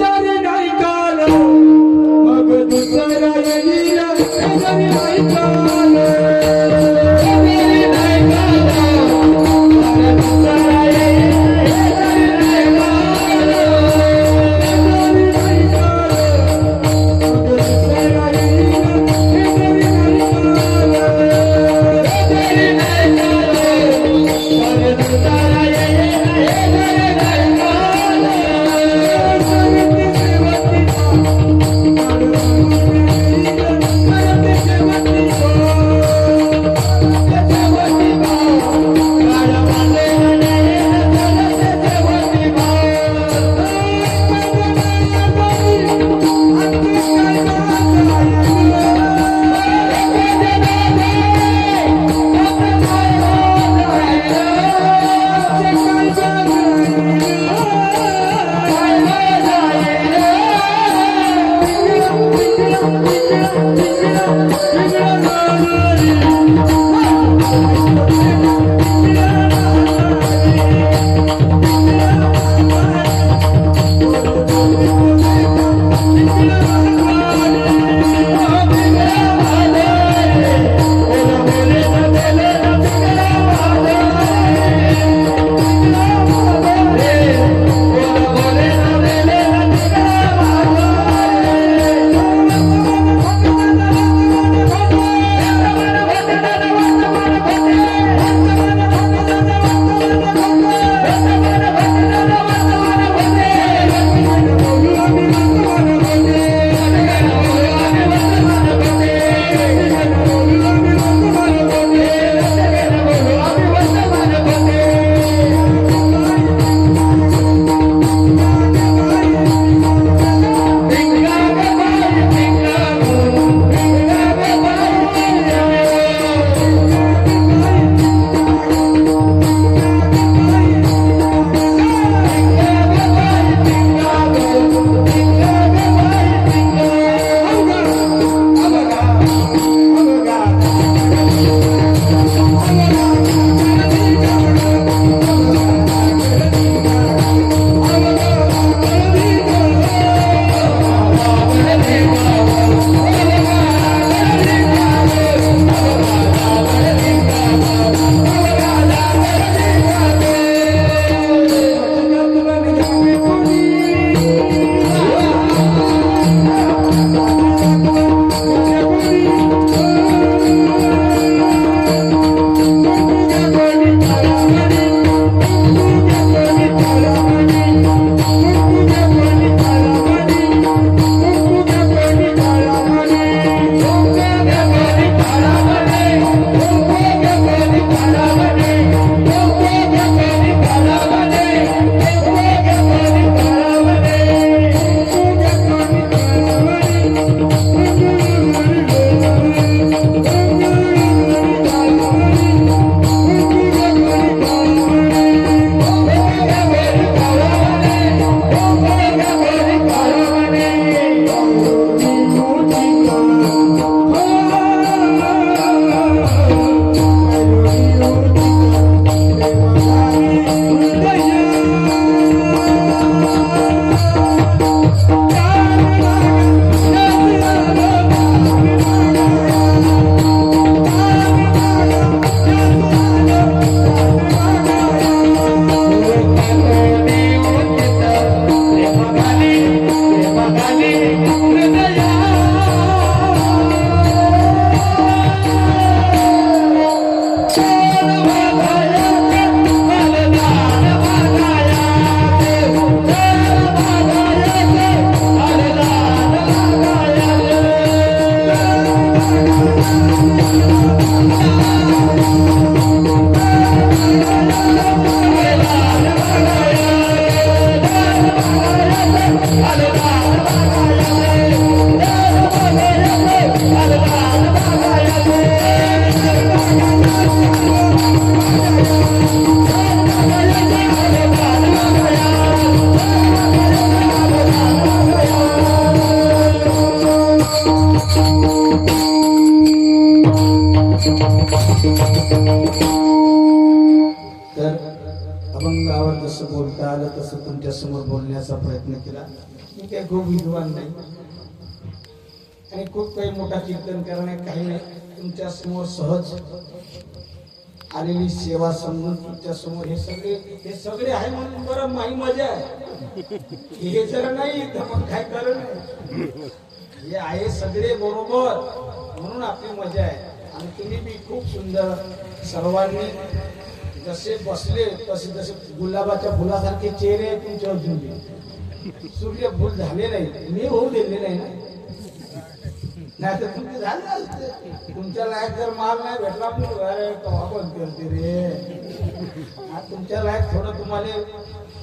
जरी नाही तर अभंगावर जसं बोलता आलं तसं तुमच्यासमोर बोलण्याचा प्रयत्न केला. मी काही खूप विद्वान नाही. आणि खूप काही मोठा कीर्तन करणे काही नाही. तुमच्यासमोर सहज आलेली सेवा समजून तुमच्यासमोर हे सगळे हे सगळे आहे म्हणून बरं माही मजा आहे. हे जर नाही तर मग काय कारण हे आहे सगळे बरोबर म्हणून आपली मजा आहे. आणि तुम्ही बी खूप सुंदर सर्वांनी जसे बसले तसे जसे गुलाबाच्या फुलासारखे चेहरे आहेत तुमच्या सूर्य भूल झाले नाही मी होऊ दिले नाही ना? नाही तर तुमची झाली असते. तुमच्या लायक जर माल नाही भेटला पण बंद करते रे. तुमच्या लायक थोडं तुम्हाला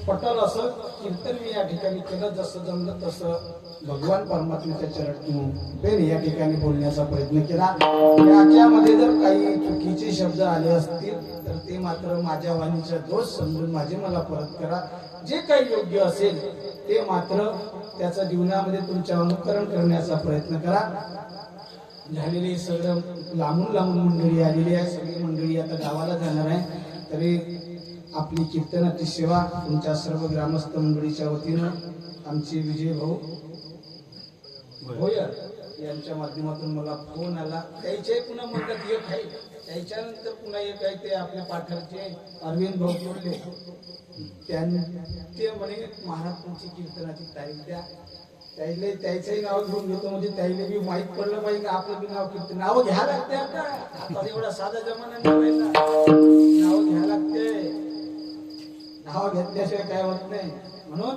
पटल असं. कीर्तन मी या ठिकाणी केलं जसं जमलं तसं भगवान परमात्म्याच्या चरण बेन या ठिकाणी बोलण्याचा प्रयत्न केला. याच्यामध्ये जर काही चुकीचे शब्द आले असतील तर ते मात्र माझ्या वाणीचा दोष समजून माझे मला परत करा. जे काही योग्य असेल ते मात्र त्याचा जीवनामध्ये तुमच्या अनुकरण करण्याचा प्रयत्न करा. झालेली सगळं. लांबून लांबून मंडळी आलेली आहे. सगळी मंडळी आता गावाला जाणार आहे. तरी आपली कीर्तनाची सेवा तुमच्या सर्व ग्रामस्थ मंडळीच्या वतीनं आमचे विजय भाऊ भोयर यांच्या माध्यमातून मला फोन आला. त्याचे पुन्हा म्हणतात एक आहे. त्याच्यानंतर पुन्हा एक आहे ते आपल्या पाठरचे अरविंद भाऊ बोलले. त्यां- ते म्हणे महाराज तुमची कीर्तनाची तारीख द्या. त्याईले त्याचंही नाव घेऊन घेतो. म्हणजे त्याईले बी माहीत पडलं पाहिजे आपलं बी नाव कीर्तन नाव घ्या लागते आता. आता एवढा साधा जमाना नाही नाव घ्या लागते. नाव घेतल्याशिवाय काय होत नाही. म्हणून